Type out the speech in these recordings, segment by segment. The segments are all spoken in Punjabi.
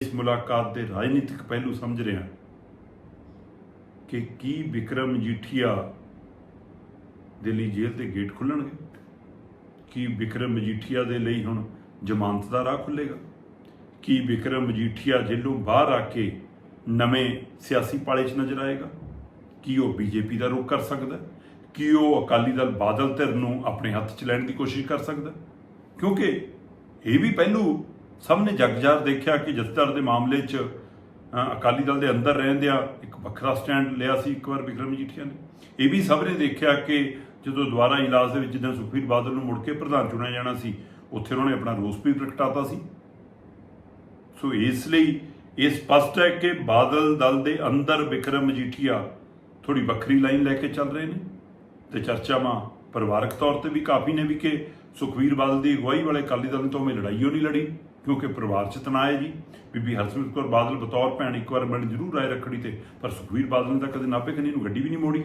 ਇਸ ਮੁਲਾਕਾਤ ਦੇ ਰਾਜਨੀਤਿਕ ਪਹਿਲੂ ਸਮਝ ਰਿਹਾ ਕਿ ਕੀ ਵਿਕਰਮ ਮਜੀਠੀਆ ਦਿੱਲੀ ਜੇਲ੍ਹ ਦੇ ਗੇਟ ਖੁੱਲਣਗੇ? ਕੀ ਵਿਕਰਮ ਮਜੀਠੀਆ ਦੇ ਲਈ ਹੁਣ ਜ਼ਮਾਨਤ ਦਾ ਰਾਹ ਖੁੱਲੇਗਾ? ਕੀ ਵਿਕਰਮ ਮਜੀਠੀਆ ਜੇਲ੍ਹੋਂ ਬਾਹਰ ਆ ਕੇ ਨਵੇਂ ਸਿਆਸੀ ਪਾਲੇ 'ਚ ਨਜ਼ਰ ਆਏਗਾ? ਕੀ ਉਹ ਬੀਜੇਪੀ ਦਾ ਰੁਖ ਕਰ ਸਕਦਾ ਕੀ ਉਹ ਅਕਾਲੀ ਦਲ ਬਾਦਲ ਧਿਰ ਨੂੰ ਆਪਣੇ ਹੱਥ 'ਚ ਲੈਣ ਦੀ ਕੋਸ਼ਿਸ਼ ਕਰ ਸਕਦਾ ਕਿਉਂਕਿ ਇਹ ਵੀ ਪਹਿਲੂ ਸਭ ਨੇ ਜਗਜਾਰ ਦੇਖਿਆ ਕਿ ਜਥੇਦਾਰ ਦੇ ਮਾਮਲੇ 'ਚ ਅਕਾਲੀ ਦਲ ਦੇ ਅੰਦਰ ਰਹਿੰਦਿਆਂ ਇੱਕ ਵੱਖਰਾ ਸਟੈਂਡ ਲਿਆ ਸੀ ਇੱਕ ਵਾਰ ਵਿਕਰਮ ਮਜੀਠੀਆ ਨੇ। ਇਹ ਵੀ ਸਭ ਨੇ ਦੇਖਿਆ ਕਿ ਜਦੋਂ ਦੁਬਾਰਾ ਇਲਾਜ ਦੇ ਵਿੱਚ ਜਦੋਂ ਸੁਖਬੀਰ ਬਾਦਲ ਨੂੰ ਮੁੜ ਕੇ ਪ੍ਰਧਾਨ ਚੁਣਿਆ ਜਾਣਾ ਸੀ, ਉੱਥੇ ਉਹਨਾਂ ਨੇ ਆਪਣਾ ਰੋਸ ਵੀ ਪ੍ਰਗਟਾਤਾ ਸੀ। ਸੋ ਇਸ ਲਈ ਇਹ ਸਪਸ਼ਟ ਹੈ ਕਿ ਬਾਦਲ ਦਲ ਦੇ ਅੰਦਰ ਵਿਕਰਮ ਮਜੀਠੀਆ ਥੋੜੀ ਵੱਖਰੀ ਲਾਈਨ ਲੈ ਕੇ ਚੱਲ ਰਹੇ ਨੇ ਤੇ ਚਰਚਾਵਾਂ ਪਰਿਵਾਰਕ ਤੌਰ ਤੇ ਵੀ ਕਾਫੀ ਨੇ ਵੀ ਕਿ ਸੁਖਵੀਰ ਬਾਦਲ ਦੀ ਅਗਵਾਈ ਵਾਲੇ ਅਕਾਲੀ ਦਲ ਨੇ ਤਾਂ ਉਵੇਂ ਲੜਾਈ ਓ ਨਹੀਂ ਲੜੀ, ਕਿਉਂਕਿ ਪਰਿਵਾਰ 'ਚ ਤਣਾਅ ਹੈ ਜੀ। ਬੀਬੀ ਹਰਸਿਮਰਤ ਕੌਰ ਬਾਦਲ ਬਤੌਰ ਭੈਣ ਇੱਕ ਵਾਰ ਮਿਲਣ ਜ਼ਰੂਰ ਆਏ ਰੱਖੜੀ ਤੇ, ਪਰ ਸੁਖਵੀਰ ਬਾਦਲ ਨੇ ਤਾਂ ਕਦੇ ਨਾਭੇ ਕੰਨੀ ਨੂੰ ਗੱਡੀ ਵੀ ਨਹੀਂ ਮੋੜੀ।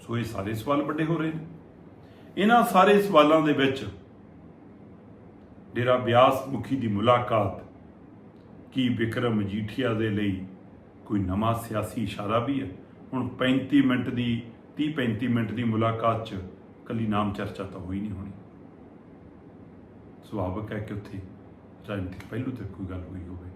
ਸੋ ਇਹ ਸਾਰੇ ਸਵਾਲ ਵੱਡੇ ਹੋ ਰਹੇ ਨੇ। ਇਹਨਾਂ ਸਾਰੇ ਸਵਾਲਾਂ ਦੇ ਵਿੱਚ ਡੇਰਾ ਬਿਆਸ ਮੁਖੀ ਦੀ ਮੁਲਾਕਾਤ ਕੀ ਵਿਕਰਮ ਮਜੀਠੀਆ ਦੇ ਲਈ ਕੋਈ ਨਵਾਂ ਸਿਆਸੀ ਇਸ਼ਾਰਾ ਵੀ ਹੈ? ਹੁਣ 35 ਮਿੰਟ ਦੀ 30 35 ਮਿੰਟ ਦੀ ਮੁਲਾਕਾਤ 'ਚ ਕੱਲੀ ਨਾਮ ਚਰਚਾ ਤਾਂ ਹੋਈ ਨਹੀਂ ਹੋਣੀ। ਸੁਭਾਵਿਕ ਹੈ ਕਿ ਉੱਥੇ ਰਾਜਨੀਤਿਕ ਪਹਿਲੂ ਤੇ ਕੋਈ ਗੱਲ ਹੋਈ ਹੋਵੇ।